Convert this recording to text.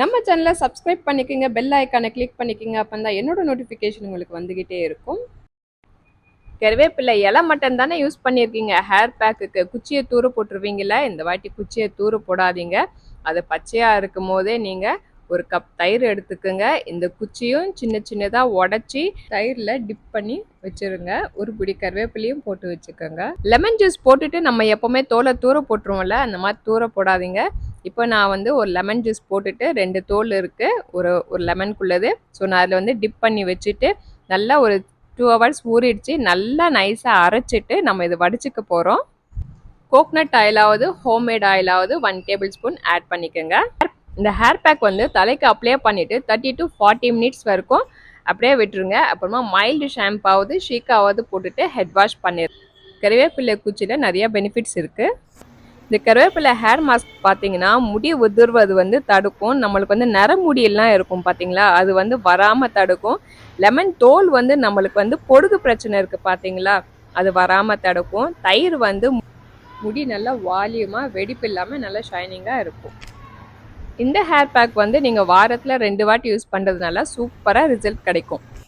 நம்ம சேனலை சப்ஸ்கிரைப் பண்ணிக்கோங்க பெல் ஐக்கானை கிளிக் பண்ணிக்கோங்க அப்போ தான் என்னோட நோட்டிஃபிகேஷன் உங்களுக்கு வந்துக்கிட்டே இருக்கும். கருவேப்பிலை இலை மட்டும் தானே யூஸ் பண்ணியிருக்கீங்க ஹேர் பேக்குக்கு குச்சியை தூர போட்டுருவீங்கள இந்த வாட்டி குச்சியை தூர போடாதீங்க. அது பச்சையாக இருக்கும் போதே நீங்கள் ஒரு கப் தயிர் எடுத்துக்கோங்க. இந்த குச்சியும் சின்ன சின்னதாக உடச்சி தயிரில் டிப் பண்ணி வச்சுருங்க. ஒரு பிடி கருவேப்பிலையும் போட்டு வச்சுக்கோங்க. லெமன் ஜூஸ் போட்டுட்டு நம்ம எப்போவுமே தோலை தூர போட்டுருவோம்ல அந்த மாதிரி தூர போடாதீங்க. இப்போ நான் வந்து ஒரு லெமன் ஜூஸ் போட்டுட்டு ரெண்டு தோல் இருக்குது ஒரு ஒரு லெமனுக்குள்ளது ஸோ நான் அதில் வந்து டிப் பண்ணி வச்சுட்டு நல்லா ஒரு டூ ஹவர்ஸ் ஊறிடுச்சு. நல்லா நைஸாக அரைச்சிட்டு நம்ம இதை வடிச்சுக்க போகிறோம் கோக்னட் ஆயிலாவது ஹோம்மேட் ஆயிலாவது ஒன் டேபிள் ஸ்பூன் ஆட் பண்ணிக்கோங்க. இந்த ஹேர் பேக் வந்து தலைக்கு அப்ளை பண்ணிவிட்டு தேர்ட்டி டு ஃபார்ட்டி மினிட்ஸ் வரைக்கும் அப்படியே விட்டுருங்க. அப்புறமா மைல்டு ஷாம்பாவது ஷீக்காவது போட்டுட்டு ஹெட் வாஷ் பண்ணிடு கருவேப்பிலை குச்சியில் நிறைய பெனிஃபிட்ஸ் இருக்குது இந்த கருவேப்பிலை ஹேர் மாஸ்க் பார்த்தீங்கன்னா முடி உதிர்வது வந்து தடுக்கும். நம்மளுக்கு வந்து நரமுடியெல்லாம் இருக்கும் பார்த்தீங்களா அது வந்து வராமல் தடுக்கும். லெமன் தோல் வந்து நம்மளுக்கு வந்து பொடுகு பிரச்சனை இருக்குது பார்த்தீங்களா அது வராமல் தடுக்கும். தயிர் வந்து முடி நல்லா வால்யூமாக வெடிப்பு இல்லாமல் நல்லா ஷைனிங்காக இருக்கும். இந்த ஹேர் பேக் வந்து நீங்கள் வாரத்தில் ரெண்டு வாட்டி யூஸ் பண்ணுறதுனால சூப்பராக ரிசல்ட் கிடைக்கும்.